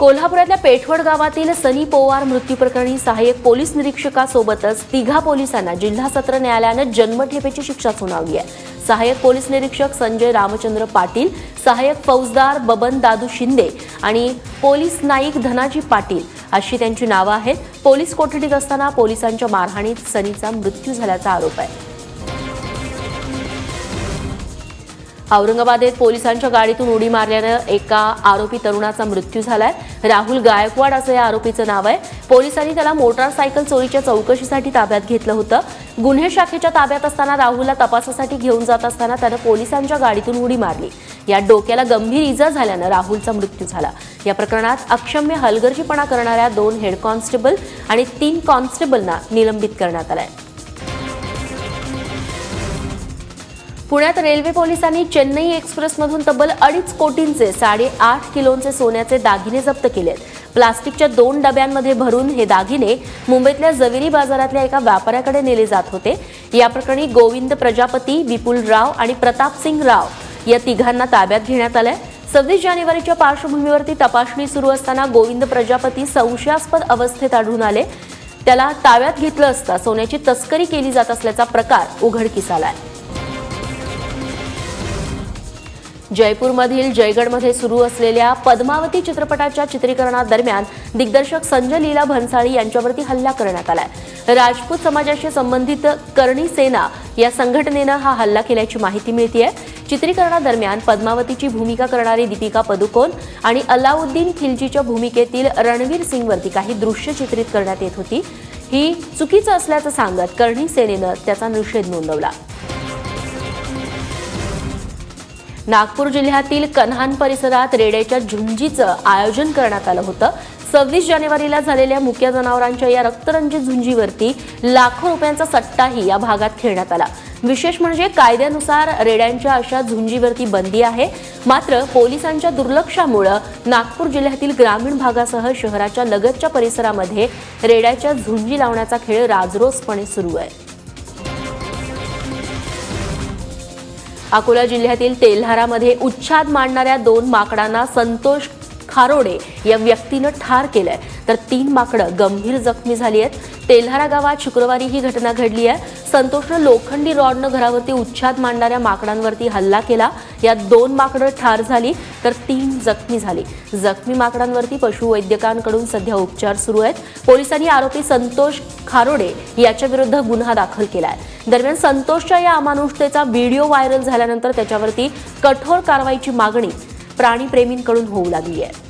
कोल्हापुरातल्या पेठवड गावातील सनी पोवार मृत्यू प्रकरणी सहाय्यक पोलीस निरीक्षकासोबतच तिघा पोलिसांना जिल्हा सत्र न्यायालयानं जन्मठेपेची शिक्षा सुनावली आहे. सहाय्यक पोलीस निरीक्षक संजय रामचंद्र पाटील सहाय्यक फौजदार बबन दादू शिंदे आणि पोलीस नाईक धनाजी पाटील अशी त्यांची नावं आहेत. पोलीस कोठडीत असताना पोलिसांच्या मारहाणीत सनीचा मृत्यू झाल्याचा आरोप आहे. औरंगाबादेत पोलिसांच्या गाडीतून उडी मारल्यानं एका आरोपी तरुणाचा मृत्यू झालाय. राहुल गायकवाड असं या आरोपीचं नाव आहे. पोलिसांनी त्याला मोटारसायकल चोरीच्या चौकशीसाठी ताब्यात घेतलं होतं. गुन्हे शाखेच्या ताब्यात असताना राहुलला तपासासाठी घेऊन जात असताना त्यानं पोलिसांच्या गाडीतून उडी मारली. या डोक्याला गंभीर इजा झाल्यानं राहुलचा मृत्यू झाला. या प्रकरणात अक्षम्य हलगर्जीपणा करणाऱ्या दोन हेड कॉन्स्टेबल आणि तीन कॉन्स्टेबलना निलंबित करण्यात आलंय. पुण्यात रेल्वे पोलिसांनी चेन्नई एक्सप्रेसमधून तब्बल अडीच कोटींचे साडेआठ किलोचे सोन्याचे दागिने जप्त केले प्लास्टिकच्या दोन डब्यांमध्ये भरून हे दागिने मुंबईतल्या जवेरी बाजारातल्या एका व्यापाऱ्याकडे नेले जात होते. या प्रकरणी गोविंद प्रजापती विपुल राव आणि प्रताप सिंग राव या तिघांना ताब्यात घेण्यात आलंय. सव्वीस जानेवारीच्या पार्श्वभूमीवरती तपासणी सुरू असताना गोविंद प्रजापती संशयास्पद अवस्थेत आढळून आले. त्याला ताब्यात घेतलं असता सोन्याची तस्करी केली जात असल्याचा प्रकार उघडकीस आलाय. जयपूरमधील जयगडमध्ये सुरू असलेल्या पद्मावती चित्रपटाच्या चित्रीकरणादरम्यान दिग्दर्शक संजय लीला भन्साळी यांच्यावरती हल्ला करण्यात आलाय. राजपूत समाजाशी संबंधित करणी सेना या संघटनेनं हा हल्ला केल्याची माहिती मिळतीय. चित्रीकरणादरम्यान पद्मावतीची भूमिका करणारी दीपिका पदुकोण आणि अलाउद्दीन खिलजीच्या भूमिकेतील रणवीर सिंगवरती काही दृश्य चित्रित करण्यात येत होती. ही चुकीचं असल्याचं सांगत करणी सेनेनं त्याचा निषेध नोंदवला. नागपूर जिल्ह्यातील कन्हान परिसरात रेड्याच्या झुंजीचं आयोजन करण्यात आलं होतं. सव्वीस जानेवारीला झालेल्या मुक्या जनावरांच्या या रक्तरंजित झुंजीवरती लाखो रुपयांचा सट्टाही या भागात खेळण्यात आला. विशेष म्हणजे कायद्यानुसार रेड्यांच्या अशा झुंजीवरती बंदी आहे. मात्र पोलिसांच्या दुर्लक्षामुळं नागपूर जिल्ह्यातील ग्रामीण भागासह शहराच्या लगतच्या परिसरामध्ये रेड्याच्या झुंजी लावण्याचा खेळ राजरोसपणे सुरू आहे. अकोला जिल्ह्यातील तेल्हारामध्ये उच्छाद मांडणाऱ्या दोन माकडांना संतोष खारोडे या व्यक्तीनं ठार केलंय. तर तीन माकडं गंभीर जखमी झाली आहेत. तेल्हारा गावात शुक्रवारी ही घटना घडली आहे. संतोषनं लोखंडी रॉडनं घरावरती उच्छाद मांडणाऱ्या माकडांवरती हल्ला केला. यात दोन माकडं ठार झाली तर तीन जखमी झाली. जखमी माकडांवरती पशुवैद्यकांकडून सध्या उपचार सुरू आहेत. पोलिसांनी आरोपी संतोष खारोडे याच्या विरुद्ध गुन्हा दाखल केला आहे दरम्यान संतोषच्या या अमानुषतेचा व्हिडिओ व्हायरल झाल्यानंतर त्याच्यावरती कठोर कारवाईची मागणी प्राणीप्रेमींकडून होऊ लागली आहे.